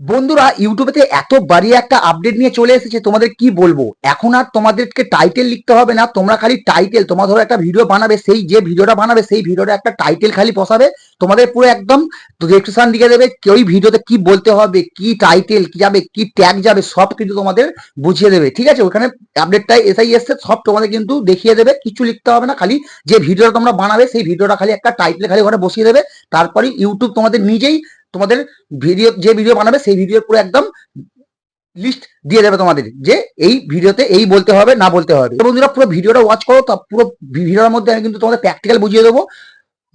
বন্ধুরা ইউটিউবেতে এত বাড়ি একটা আপডেট নিয়ে চলে এসেছে, তোমাদের কি বলব? এখন আর তোমাদেরকে টাইটেল লিখতে হবে না, তোমরা খালি টাইটেল তোমার ধরো একটা ভিডিও বানাবে, সেই যে ভিডিওটা বানাবে, সেই ভিডিওটা একটা টাইটেল খালি বসাবে, তোমাদের পুরো একদম ডেসক্রিপশন লিখে দেবে ওই ভিডিওতে কি বলতে হবে, কি টাইটেল কি যাবে, কি ট্যাগ যাবে, সব কিন্তু তোমাদের বুঝিয়ে দেবে, ঠিক আছে? ওখানে আপডেটটাই এসআই এসছে, সব তোমাদের কিন্তু দেখিয়ে দেবে, কিছু লিখতে হবে না, খালি যে ভিডিওটা তোমরা বানাবে, সেই ভিডিওটা খালি একটা টাইটেল খালি ওখানে বসিয়ে দেবে তারপরে ইউটিউব তোমাদের নিজেই তোমাদের ভিডিও যে ভিডিও বানাবে সেই ভিডিওর পুরো একদম লিস্ট দিয়ে দেবে তোমাদের যে এই ভিডিওতে এই বলতে হবে, না বলতে হবে। বন্ধুরা পুরো ভিডিওটা ওয়াচ করো, তা পুরো ভিডিওর মধ্যে আমি কিন্তু তোমাদের প্র্যাকটিক্যাল বুঝিয়ে দেবো।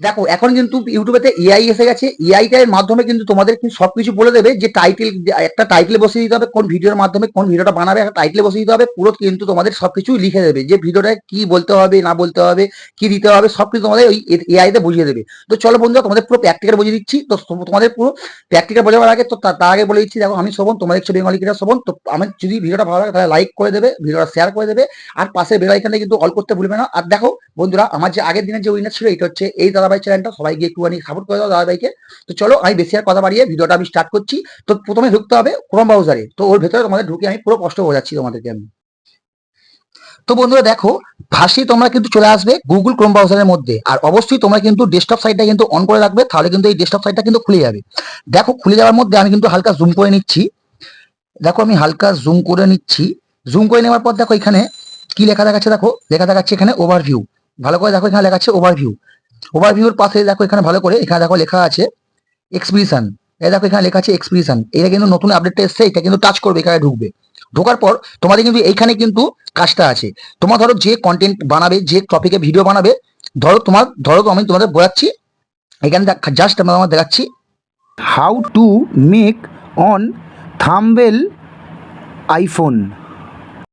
দেখো, এখন কিন্তু ইউটিউবেতে এআই এসে গেছে। এআইটা এর মাধ্যমে কিন্তু তোমাদের কিন্তু সবকিছু বলে দেবে যে টাইটেল একটা টাইটেল বসিয়ে দিতে হবে, কোন ভিডিওর মাধ্যমে কোন ভিডিওটা বানাবে, একটা টাইটেল বসিয়ে দিতে হবে, পুরো কিন্তু তোমাদের সবকিছু লিখে দেবে যে ভিডিওটা কি বলতে হবে, না বলতে হবে, কি দিতে হবে, সবকিছু তোমাদের ওই এআই তে বুঝিয়ে দেবে। তো চলো বন্ধুরা, তোমাদের পুরো প্র্যাকটিক্যাল বুঝিয়ে দিচ্ছি। তো তোমাদের পুরো প্র্যাকটিক্যাল বোঝাবার আগে, তো তার আগে বলে দিচ্ছি, দেখো, আমি শোভন, তোমাদের হচ্ছে বেঙ্গলি শোভন। তো আমি যদি ভিডিওটা ভালো লাগে, তাহলে লাইক করে দেবে, ভিডিওটা শেয়ার করে দেবে। আর পাশে বেল আইকনটা কিন্তু অল করতে ভুলবে না। আর দেখো, বন্ধুরা, আমার যে আগের দিনের যে উইনার ছিল, এটা হচ্ছে এই দাদাভাই চ্যানেলটা সবাই গিয়ে একটুখানি সাপোর্ট করে দাও দাদাভাইকে। তো চলো, আমি বেশি আর কথা বাড়িয়ে ভিডিওটা আমি স্টার্ট করছি। তো প্রথমে ঢুকতে হবে ক্রোম ব্রাউজারে তো ওর ভেতরে তোমাদের ঢুকে আমি পুরো কষ্ট বোঝাচ্ছি তোমাদেরকে আমি। তো বন্ধুরা দেখো ফার্স্টে তোমরা কিন্তু চলে আসবে গুগল ক্রোম ব্রাউজারের মধ্যে। আর অবশ্যই তোমরা কিন্তু ডেস্কটপ সাইটটা কিন্তু অন করে রাখবে, তাহলে কিন্তু এই ডেস্কটপ সাইটটা কিন্তু খুলে যাবে। দেখো, খুলে যাওয়ার মধ্যে আমি কিন্তু হালকা জুম করে নিচ্ছি। দেখো, আমি হালকা জুম করে নিচ্ছি। জুম করে নেওয়ার পর দেখো এখানে কি লেখা দেখাচ্ছে দেখো? লেখা দেখাচ্ছে এখানে ওভারভিউ ভালো করে দেখো এখানে লেখা আছে ওভারভিউ ওভারভিউর পাশে দেখো এখানে ভালো করে, এখানে দেখো লেখা আছে এক্সপ্রেশন এই দেখো এখানে লেখা আছে এক্সপ্রেশন এটা কিন্তু নতুন আপডেটটা এসছে, এটা কিন্তু টাচ করবে, এখানে ঢুকবে। ঢোকার পর তোমাদের কিন্তু এইখানে কিন্তু কাজটা আছে। তোমার ধরো যে কন্টেন্ট বানাবে, যে টপিকে ভিডিও বানাবে, ধরো তোমার, ধরো আমি তোমাদের বোঝাচ্ছি। এখানে জাস্ট আমরা আমার দেখাচ্ছি। How to make on thumbnail iPhone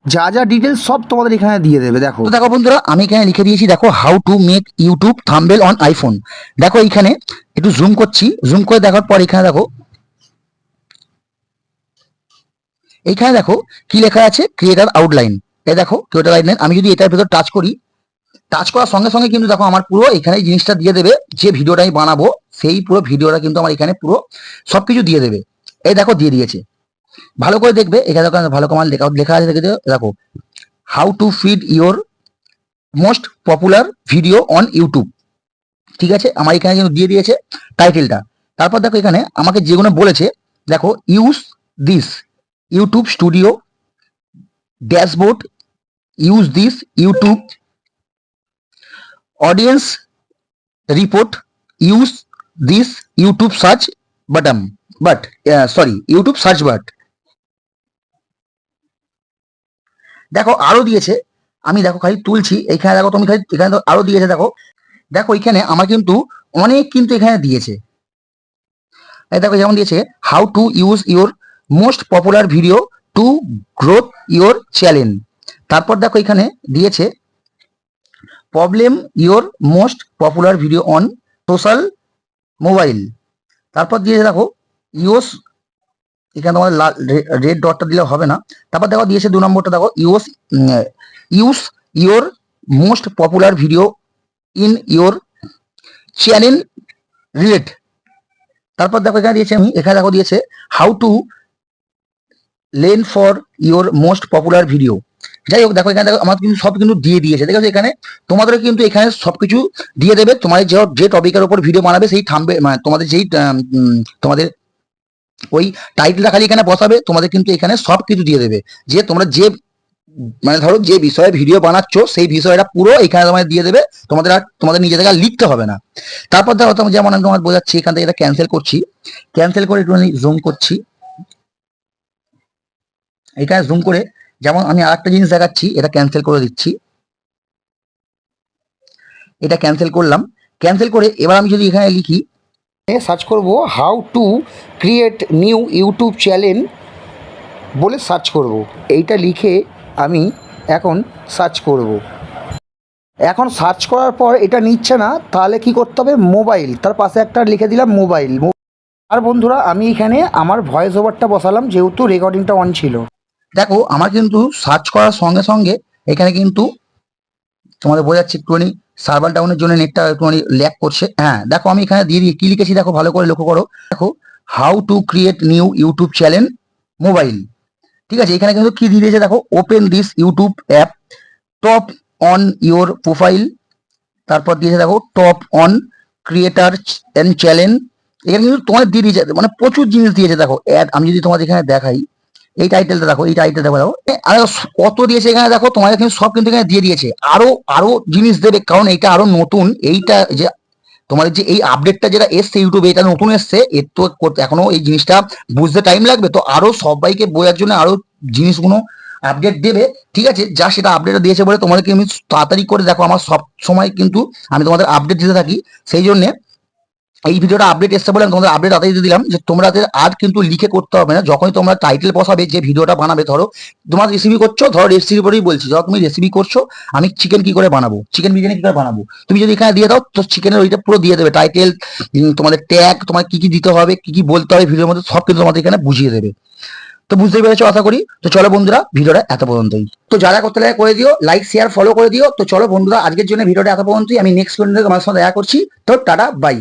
যা যা ডিটেলস সব তোমাদের এখানে দিয়ে দেবে, দেখো। তো দেখো বন্ধুরা, আমি এখানে লিখে দিয়েছি, দেখো how to make YouTube thumbnail on iPhone দেখো এখানে একটু জুম করছি জুম করে দেখার পর এখানে দেখো, এইখানে দেখো কি লেখা আছে ক্রিয়েটার আউটলাইন এই দেখো ক্রিয়েটার আউটলাইন আমি যদি এটার ভেতর টাচ করি টাচ করার সঙ্গে সঙ্গে কিন্তু দেখো আমার পুরো এখানে জিনিসটা দিয়ে দেবে, যে ভিডিওটা আমি বানাবো, সেই পুরো ভিডিওটা কিন্তু আমার এখানে পুরো সবকিছু দিয়ে দেবে। এই দেখো, দিয়ে দিয়েছে। ভালো করে দেখবে, এখানে ভালো কমাল লেখা লেখা আছে দেখে দেখো how to feed your most popular video on YouTube ঠিক আছে? আমার এখানে কিন্তু দিয়ে দিয়েছে টাইটেলটা তারপর দেখো এখানে আমাকে যেগুলো বলেছে, দেখো use this YouTube studio dashboard use this YouTube audience report use this YouTube search button but sorry YouTube search but দেখো, আরও দিয়েছে। আমি দেখো খালি তুলছি এইখানে দেখো তুমি খালি, এখানে আরও দিয়েছে, দেখো। দেখো, এখানে আমার কিন্তু অনেক কিন্তু এখানে দিয়েছে। দেখো যেমন দিয়েছে how to use your most popular video to growth your channel তারপর দেখো এখানে দিয়েছে problem your most popular video on social mobile তারপর দিয়েছে, দেখো ইউস এখানে তোমাদের রেড ডটটা দিলে হবে না। তারপর দেখো দিয়েছে দু নম্বরটা, দেখো use use your most popular video in your channel relate তারপর দেখো এখানে দিয়েছে আমি, এখানে দেখো দিয়েছে how to lane for your most popular video যাই হোক, দেখো এখানে দেখো আমার কিন্তু সব কিন্তু দিয়ে দিয়েছে। দেখো এখানে তোমাদেরও কিন্তু এখানে সব কিছু দিয়ে দেবে। তোমাদের যে টপিকের উপর ভিডিও বানাবে, সেই থামবে মানে তোমাদের যেই তোমাদের ওই টাইটেলটা খালি এখানে বসাবে, তোমাদের কিন্তু এখানে সব কিছু দিয়ে দেবে। যে তোমরা যে মানে ধরো যে বিষয়ে ভিডিও বানাচ্ছ, সেই বিষয়টা পুরো এখানে তোমাদের দিয়ে দেবে, তোমাদের আর তোমাদের নিজে থেকে লিখতে হবে না। তারপর ধরো তোমার যেমন আমি তোমার বোঝাচ্ছি, এখান থেকে এটা ক্যান্সেল করছি। ক্যান্সেল করে একটু জুম করছি। এখানে জুম করে যেমন আমি আর একটা জিনিস দেখাচ্ছি, এটা ক্যান্সেল করে দিচ্ছি। এটা ক্যান্সেল করলাম। ক্যান্সেল করে এবার আমি যদি এখানে লিখি সার্চ করব, how to create new YouTube channel বলে সার্চ করব। এইটা লিখে আমি এখন সার্চ করব। এখন সার্চ করার পর এটা নিচ্ছে না, তাহলে কি করতে হবে? মোবাইল। তার পাশে একটা লিখে দিলাম মোবাইল। আর বন্ধুরা, আমি এখানে আমার ভয়েস ওভারটা বসালাম, যেহেতু রেকর্ডিংটা অন ছিল। দেখো, আমার কিন্তু সার্চ করার সঙ্গে সঙ্গে এখানে কিন্তু তোমাদের বোঝাচ্ছি একটুখানি সার্ভার ডাউনের জন্য নেটটা একটুখানি ল্যাক করছে। হ্যাঁ দেখো আমি এখানে দিয়ে দিয়ে কি লিখেছি দেখো, ভালো করে লক্ষ্য করো। দেখো how to create new YouTube channel mobile ঠিক আছে, এখানে কিন্তু কি দিয়ে দিয়েছে দেখো open this YouTube app top on your profile তারপর দিয়েছে দেখো top on creator and channel এখানে কিন্তু তোমাদের দিয়ে দিয়েছে মানে প্রচুর জিনিস দিয়েছে দেখো। অ্যাড আমি যদি তোমাদের এখানে দেখাই এই টাইটেলটা দেখো, এই টাইটেল দেখো আর কত দিয়েছে এখানে দেখো? তোমাদের কিন্তু সব কিন্তু এখানে দিয়ে দিয়েছে। আরও আরও জিনিস দেবে, কারণ এইটা আরও নতুন। এইটা যে, তোমাদের যে এই আপডেটটা যেটা এসছে ইউটিউবে এটা নতুন এসছে। এর তো করতে- এখনও এই জিনিসটা বুঝতে টাইম লাগবে। তো আরও সবাইকে বোঝার জন্য আরও জিনিসগুলো আপডেট দেবে। ঠিক আছে, যা সেটা আপডেট দিয়েছে বলে তোমাদেরকে আমি তাড়াতাড়ি করে দেখো। আমার সব সময় কিন্তু আমি তোমাদের আপডেট দিতে থাকি। সেই জন্য এই ভিডিওটা আপডেট এসছে বলে আমি তোমাদের আপডেট তাড়াতাড়ি দিয়ে দিলাম, যে তোমাদের আর কিন্তু লিখে করতে হবে না, যখনই তোমরা টাইটেল বসাবে, যে ভিডিওটা বানাবে, ধরো তোমার রেসিপি করছ, ধরো রেসিপির উপরেই বলছি, ধরো তুমি রেসিপি করছ, আমি চিকেন কি করে বানাবো চিকেন বিরিয়ানি কি করে বানাবো, তুমি যদি এখানে দিয়ে দাও, তো চিকেনের ওইটা পুরো দিয়ে দেবে টাইটেল তোমাদের ট্যাগ তোমার কি কি দিতে হবে, কি কি বলতে হবে ভিডিওর মধ্যে, সব কিন্তু তোমাদের এখানে বুঝিয়ে দেবে। তো বুঝতেই পেরেছ, আশা করি? তো চলো বন্ধুরা, ভিডিওটা এত পর্যন্তই। তো যারা করতে লাগে, করে দিও লাইক শেয়ার ফলো করে দিও। তো চলো বন্ধুরা, আজকের জন্য ভিডিওটা এত পর্যন্তই। আমি নেক্সট ভিডিওতে তোমার সাথে দেখা করছি। তো টাটা বাই